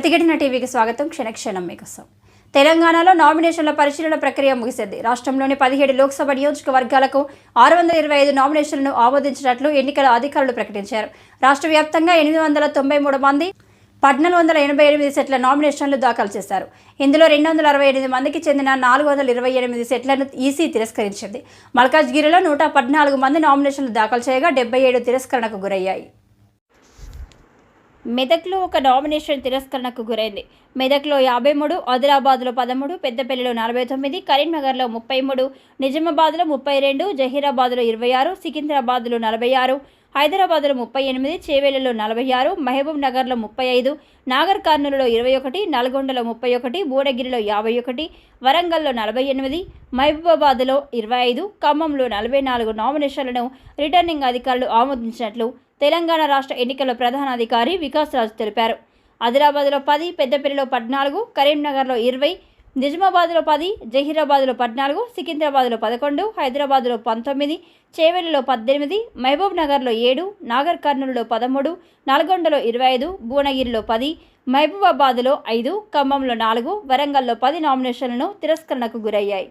ప్రతిఘటన టీవీకి స్వాగతం. క్షణక్షణం మీకోసం. తెలంగాణలో నామినేషన్ల పరిశీలన ప్రక్రియ ముగిసింది. రాష్ట్రంలోని పదిహేడు లోక్సభ నియోజకవర్గాలకు ఆరు వందల ఇరవై ఐదు నామినేషన్లను ఆమోదించినట్లు ఎన్నికల అధికారులు ప్రకటించారు. రాష్ట్ర వ్యాప్తంగా ఎనిమిది వందల తొంభై మూడు మంది పద్నాలుగు వందల ఎనభై ఎనిమిది సెట్ల నామినేషన్లు దాఖలు చేశారు. ఇందులో రెండు వందల అరవై ఎనిమిది మందికి చెందిన నాలుగు వందల ఇరవై ఎనిమిది సెట్లను ఈసీ తిరస్కరించింది. మల్కాజ్గిరిలో నూట పద్నాలుగు మంది నామినేషన్లు దాఖలు చేయగా డెబ్బై ఏడు తిరస్కరణకు గురయ్యాయి. మెదక్లో ఒక నామినేషన్ తిరస్కరణకు గురైంది. మెదక్లో యాభై మూడు ఆదిలాబాద్లో పదమూడు పెద్దపల్లిలో నలభై తొమ్మిది కరీంనగర్లో ముప్పై మూడు నిజామాబాద్లో ముప్పై రెండు జహీరాబాద్లో ఇరవై ఆరు సికింద్రాబాద్లో నలభై ఆరు హైదరాబాద్లో ముప్పై ఎనిమిది చేవేళ్ళలో నలభై ఆరు మహబూబ్ నగర్లో ముప్పై ఐదు నాగర్ కర్నూలులో ఇరవై ఒకటి నల్గొండలో ముప్పై ఒకటి భువనగిరిలో యాభై ఒకటి వరంగల్లో నలభై ఎనిమిది మహబూబాబాద్లో ఇరవై ఐదు ఖమ్మంలో నలభై నాలుగు నామినేషన్లను రిటర్నింగ్ అధికారులు ఆమోదించినట్లు తెలంగాణ రాష్ట్ర ఎన్నికల ప్రధానాధికారి వికాస్ రాజు తెలిపారు. ఆదిలాబాద్లో పది పెద్దపల్లిలో పద్నాలుగు కరీంనగర్లో ఇరవై నిజామాబాద్లో పది జహీరాబాద్లో పద్నాలుగు సికింద్రాబాద్లో పదకొండు హైదరాబాద్లో పంతొమ్మిది చేవెళ్ళలో పద్దెనిమిది మహబూబ్ నగర్లో ఏడు నాగర్ కర్నూలులో పదమూడు నల్గొండలో ఇరవై ఐదు భువనగిరిలో పది మహబూబాబాద్లో ఐదు ఖమ్మంలో నాలుగు వరంగల్లో పది నామినేషన్లను తిరస్కరణకు గురయ్యాయి.